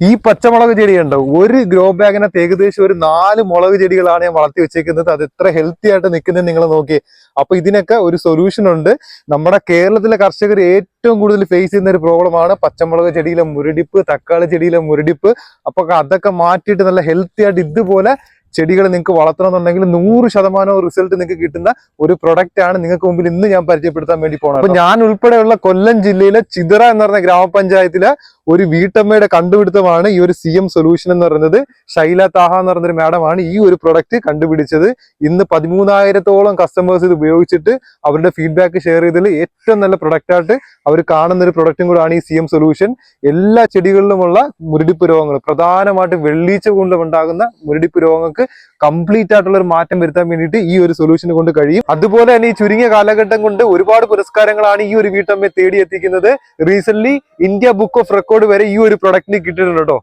ഈ പച്ചമുളക് ചെടി ഒരു ഗ്രോ ബാഗിനകത്ത് ഏകദേശം ഒരു നാല് മുളക് ചെടികളാണ് ഞാൻ വളർത്തി വെച്ചേക്കുന്നത്. അത് എത്ര ഹെൽത്തി ആയിട്ട് നിൽക്കുന്നത് നിങ്ങൾ നോക്കി അപ്പൊ ഇതിനൊക്കെ ഒരു സൊല്യൂഷൻ ഉണ്ട്. നമ്മുടെ കേരളത്തിലെ കർഷകർ ഏറ്റവും കൂടുതൽ ഫേസ് ചെയ്യുന്ന ഒരു പ്രോബ്ലമാണ് പച്ചമുളക് ചെടിയിലെ മുരടിപ്പ് തക്കാളി ചെടിയിലെ മുരടിപ്പ്. അപ്പൊ അതൊക്കെ മാറ്റിയിട്ട് നല്ല ഹെൽത്തി ആയിട്ട് ഇതുപോലെ ചെടികൾ നിങ്ങൾക്ക് വളർത്തണമെന്നുണ്ടെങ്കിൽ നൂറ് ശതമാനം റിസൾട്ട് നിങ്ങൾക്ക് കിട്ടുന്ന ഒരു പ്രൊഡക്റ്റ് ആണ് നിങ്ങൾക്ക് മുമ്പിൽ ഇന്ന് ഞാൻ പരിചയപ്പെടുത്താൻ വേണ്ടി പോകണം അപ്പൊ ഞാൻ ഉൾപ്പെടെയുള്ള കൊല്ലം ജില്ലയിലെ ചിതറ എന്ന് പറഞ്ഞ ഗ്രാമപഞ്ചായത്തിലെ ഒരു വീട്ടമ്മയുടെ കണ്ടുപിടുത്തമാണ് ഈ ഒരു സി എം സൊല്യൂഷൻ എന്ന് പറയുന്നത്. ശൈല താഹ എന്ന് പറയുന്നൊരു മാഡമാണ് ഈ ഒരു പ്രൊഡക്റ്റ് കണ്ടുപിടിച്ചത്. ഇന്ന് പതിമൂന്നായിരത്തോളം കസ്റ്റമേഴ്സ് ഇത് ഉപയോഗിച്ചിട്ട് അവരുടെ ഫീഡ്ബാക്ക് ഷെയർ ചെയ്തതിൽ ഏറ്റവും നല്ല പ്രൊഡക്റ്റായിട്ട് അവർ കാണുന്ന ഒരു പ്രൊഡക്റ്റും കൂടാണ് ഈ സി എം സൊല്യൂഷൻ എല്ലാ ചെടികളിലുമുള്ള മുരടിപ്പ് രോഗങ്ങൾ പ്രധാനമായിട്ടും വെള്ളീച്ച കൊണ്ട് ഉണ്ടാകുന്ന മുരടിപ്പ് രോഗങ്ങൾക്ക് കംപ്ലീറ്റ് ആയിട്ടുള്ള ഒരു മാറ്റം വരുത്താൻ വേണ്ടിയിട്ട് ഈ ഒരു സൊല്യൂഷൻ കൊണ്ട് കഴിയും. അതുപോലെ തന്നെ ഈ ചുരുങ്ങിയ കാലഘട്ടം കൊണ്ട് ഒരുപാട് പുരസ്കാരങ്ങളാണ് ഈ ഒരു വീട്ടമ്മയെ തേടിയെത്തിക്കുന്നത്. Recent India book of record വരെ ഈ ഒരു പ്രൊഡക്റ്റിന് കിട്ടിയിട്ടുണ്ട് കേട്ടോ.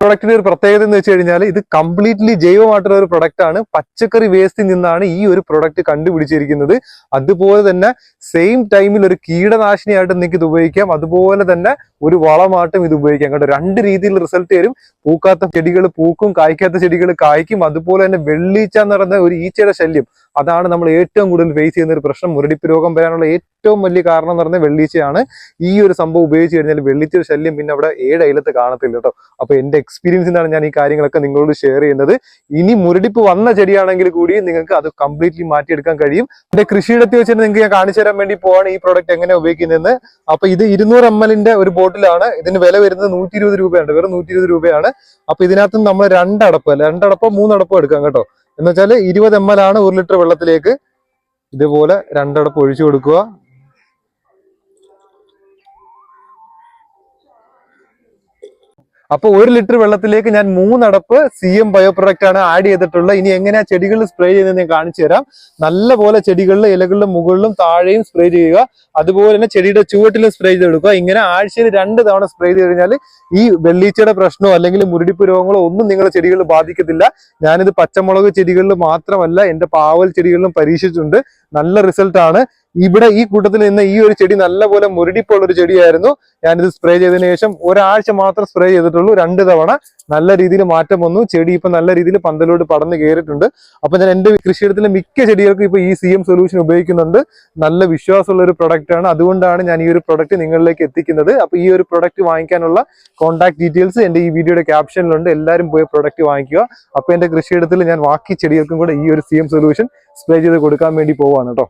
പ്രൊഡക്റ്റിന്റെ ഒരു പ്രത്യേകത എന്ന് വെച്ച് കഴിഞ്ഞാൽ ഇത് കംപ്ലീറ്റ്ലി ജൈവമായിട്ടുള്ള ഒരു പ്രൊഡക്റ്റ് ആണ്. പച്ചക്കറി വേസ്റ്റിൽ നിന്നാണ് ഈ ഒരു പ്രൊഡക്റ്റ് കണ്ടുപിടിച്ചിരിക്കുന്നത്. അതുപോലെ തന്നെ സെയിം ടൈമിൽ ഒരു കീടനാശിനിയായിട്ട് നിങ്ങൾക്ക് ഇത് ഉപയോഗിക്കാം. അതുപോലെ തന്നെ ഒരു വളമായിട്ടും ഇത് ഉപയോഗിക്കാം. കേട്ടോ രണ്ട് രീതിയിൽ റിസൾട്ട് തരും പൂക്കാത്ത ചെടികൾ പൂക്കും കായ്ക്കാത്ത ചെടികൾ കായ്ക്കും. അതുപോലെ തന്നെ വെള്ളീച്ച എന്ന് പറയുന്ന ഒരു ഈച്ചയുടെ ശല്യം. അതാണ് നമ്മൾ ഏറ്റവും കൂടുതൽ ഫേസ് ചെയ്യുന്ന ഒരു പ്രശ്നം. മുരടിപ്പ് രോഗം വരാനുള്ള ഏറ്റവും വലിയ കാരണം എന്ന് പറഞ്ഞാൽ വെള്ളീച്ചയാണ്. ഈ ഒരു സംഭവം ഉപയോഗിച്ച് കഴിഞ്ഞാൽ വെള്ളിച്ചയുടെ ശല്യം പിന്നെ അവിടെ ഏഴ് അയലത്ത് കാണത്തില്ല കേട്ടോ. അപ്പൊ എന്റെ എക്സ്പീരിയൻസിനാണ് ഞാൻ ഈ കാര്യങ്ങളൊക്കെ നിങ്ങളോട് ഷെയർ ചെയ്യുന്നത്. ഇനി മുരടിപ്പ് വന്ന ചെടിയാണെങ്കിൽ കൂടി നിങ്ങൾക്ക് അത് കംപ്ലീറ്റ്ലി മാറ്റിയെടുക്കാൻ കഴിയും. എന്റെ കൃഷിയിടത്തിൽ വെച്ചിട്ട് നിങ്ങൾക്ക് ഞാൻ കാണിച്ചു തരാൻ വേണ്ടി പോവാണ് ഈ പ്രോഡക്റ്റ് എങ്ങനെ ഉപയോഗിക്കുന്നതെന്ന്. അപ്പൊ ഇത് ഇരുന്നൂറ് എം എല്ലിന്റെ ഒരു ബോട്ടിലാണ്. ഇതിന് വില വരുന്നത് നൂറ്റി ഇരുപത് രൂപയാണ്. വെറും നൂറ്റി ഇരുപത് രൂപയാണ്. അപ്പൊ ഇതിനകത്ത് നമ്മൾ രണ്ടടപ്പ് അല്ല? രണ്ടടപ്പോ മൂന്നടപ്പോ എടുക്കാം കേട്ടോ. എന്ന് വെച്ചാൽ ഇരുപത് എം എൽ ആണ് ഒരു ലിറ്റർ വെള്ളത്തിലേക്ക് ഇതുപോലെ രണ്ടടപ്പ് ഒഴിച്ചു കൊടുക്കുക. അപ്പൊ ഒരു ലിറ്റർ വെള്ളത്തിലേക്ക് ഞാൻ മൂന്നടപ്പ് സി എം ബയോ പ്രൊഡക്റ്റ് ആണ് ആഡ് ചെയ്തിട്ടുള്ളത്. ഇനി എങ്ങനെയാ ചെടികളിൽ സ്പ്രേ ചെയ്യുന്നത് ഞാൻ കാണിച്ചു തരാം. നല്ല പോലെ ചെടികളിലും ഇലകളിലും മുകളിലും താഴെയും സ്പ്രേ ചെയ്യുക. അതുപോലെ തന്നെ ചെടിയുടെ ചുവട്ടിലും സ്പ്രേ ചെയ്ത് കൊടുക്കുക ഇങ്ങനെ ആഴ്ചയിൽ രണ്ട് തവണ സ്പ്രേ ചെയ്ത് കഴിഞ്ഞാൽ ഈ വെള്ളീച്ചയുടെ പ്രശ്നമോ അല്ലെങ്കിൽ മുരടിപ്പ് രോഗങ്ങളോ ഒന്നും നിങ്ങളുടെ ചെടികൾ ബാധിക്കത്തില്ല. ഞാനിത് പച്ചമുളക് ചെടികളിൽ മാത്രമല്ല എന്റെ പാവൽ ചെടികളിലും പരീക്ഷിച്ചിട്ടുണ്ട്. നല്ല റിസൾട്ടാണ് ഇവിടെ ഈ കൂട്ടത്തിൽ നിന്ന് ഈ ഒരു ചെടി നല്ലപോലെ മുരടിപ്പുള്ള ഒരു ചെടിയായിരുന്നു. ഞാനിത് സ്പ്രേ ചെയ്തതിനു ശേഷം ഒരാഴ്ച മാത്രം സ്പ്രേ ചെയ്തിട്ടുള്ളൂ. രണ്ട് തവണ നല്ല രീതിയിൽ മാറ്റം വന്നു. ചെടി ഇപ്പൊ നല്ല രീതിയിൽ പന്തലോട്ട് പടന്ന് കയറിയിട്ടുണ്ട്. അപ്പൊ ഞാൻ എന്റെ കൃഷിയിടത്തിലെ മിക്ക ചെടികൾക്കും ഇപ്പൊ ഈ സി എം സൊല്യൂഷൻ ഉപയോഗിക്കുന്നുണ്ട്. നല്ല വിശ്വാസമുള്ള ഒരു പ്രൊഡക്റ്റ് ആണ്. അതുകൊണ്ടാണ് ഞാൻ ഈ ഒരു പ്രൊഡക്റ്റ് നിങ്ങളിലേക്ക് എത്തിക്കുന്നത്. അപ്പൊ ഈ ഒരു പ്രൊഡക്റ്റ് വാങ്ങിക്കാനുള്ള കോൺടാക്ട് ഡീറ്റെയിൽസ് എന്റെ ഈ വീഡിയോയുടെ ക്യാപ്ഷനിലുണ്ട് എല്ലാവരും പോയി പ്രൊഡക്റ്റ് വാങ്ങിക്കുക. അപ്പൊ എന്റെ കൃഷിയിടത്തിൽ ഞാൻ ബാക്കി ചെടികൾക്കും കൂടെ ഈ ഒരു സി എം സൊല്യൂഷൻ സ്പ്രേ ചെയ്ത് കൊടുക്കാൻ വേണ്ടി പോവാണ് കേട്ടോ.